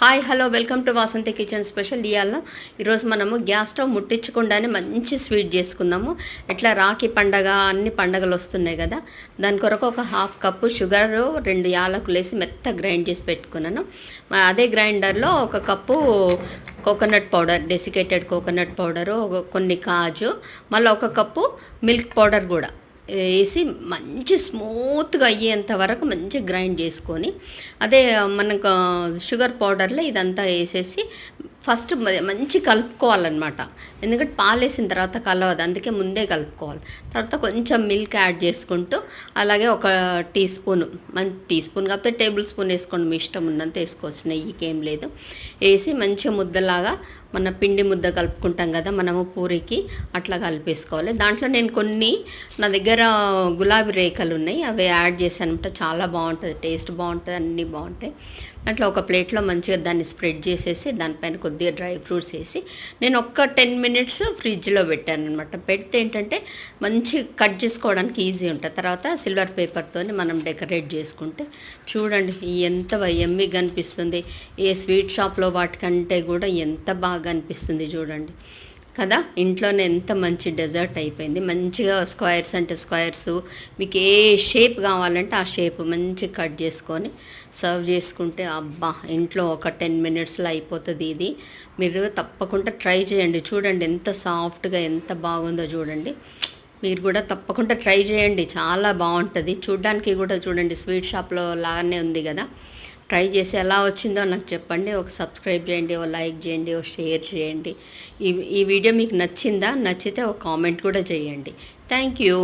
Hi hello welcome to Vasanthi kitchen special ఇవాళ ఈరోజు మనము గ్యాస్ స్టవ్ ముట్టించకుండానే మంచి స్వీట్ చేసుకుందాము. ఎట్లా రాఖీ పండగ అన్ని పండగలు వస్తున్నాయి కదా. దాని కొరకు ఒక హాఫ్ కప్పు షుగర్ రెండు యాలకులు వేసి మెత్త గ్రైండ్ చేసి పెట్టుకున్నాను. అదే గ్రైండర్లో ఒక cup coconut powder desiccated coconut powder కొన్ని కాజు మళ్ళీ ఒక కప్పు మిల్క్ పౌడర్ కూడా. వేసి మంచి స్మూత్గా అయ్యేంత వరకు మంచి గ్రైండ్ చేసుకొని అదే మనకు షుగర్ పౌడర్లో ఇదంతా వేసేసి ఫస్ట్ మంచి కలుపుకోవాలన్నమాట. ఎందుకంటే పాలు వేసిన తర్వాత కలవదు అందుకే ముందే కలుపుకోవాలి. తర్వాత కొంచెం మిల్క్ యాడ్ చేసుకుంటూ అలాగే ఒక టీ స్పూన్ మన టీ స్పూన్ కాకపోతే టేబుల్ స్పూన్ వేసుకోండి మీ ఇష్టం ఉన్నంత వేసుకోవచ్చు నెయ్యికి ఏం లేదు. వేసి మంచిగా ముద్దలాగా మన పిండి ముద్ద కలుపుకుంటాం కదా మనము పూరికి అట్లా కలిపేసుకోవాలి. దాంట్లో నేను కొన్ని నా దగ్గర గులాబీ రేఖలు ఉన్నాయి అవి యాడ్ చేశాను. చాలా బాగుంటుంది టేస్ట్ బాగుంటుంది అన్నీ బాగుంటాయి. దాంట్లో ఒక ప్లేట్లో మంచిగా దాన్ని స్ప్రెడ్ చేసేసి దానిపైన కొద్దిగా డ్రై ఫ్రూట్స్ వేసి నేను ఒక్క టెన్ మినిట్స్ ఫ్రిడ్జ్లో పెట్టాను అనమాట పెడితే ఏంటంటే మంచి కట్ చేసుకోవడానికి ఈజీ ఉంటుంది. తర్వాత సిల్వర్ పేపర్తో మనం డెకరేట్ చేసుకుంటే చూడండి ఎంత ఎమ్మి కనిపిస్తుంది ఏ స్వీట్ షాప్లో వాటికంటే కూడా ఎంత బాగా బాగా అనిపిస్తుంది చూడండి. కదా? ఇంట్లోనే ఎంత మంచి డెజర్ట్ అయిపోయింది. మంచిగా స్క్వైర్స్ అంటే స్క్వైర్స్ మీకు ఏ షేప్ కావాలంటే ఆ షేప్ మంచి కట్ చేసుకొని సర్వ్ చేసుకుంటే అబ్బా! ఇంట్లో ఒక టెన్ మినిట్స్లో అయిపోతుంది ఇది. మీరు తప్పకుండా ట్రై చేయండి. చూడండి ఎంత సాఫ్ట్గా ఎంత బాగుందో చూడండి. మీరు కూడా తప్పకుండా ట్రై చేయండి. చాలా బాగుంటుంది. చూడ్డానికి కూడా చూడండి స్వీట్ షాప్లో లాగానే ఉంది కదా. ట్రై చేసి ఎలా వచ్చిందో నాకు చెప్పండి. ఒక సబ్స్క్రైబ్ చేయండి ఒక లైక్ చేయండి ఒక షేర్ చేయండి. ఈ ఈ వీడియో మీకు నచ్చిందా? నచ్చితే ఒక కామెంట్ కూడా చేయండి. Thank you.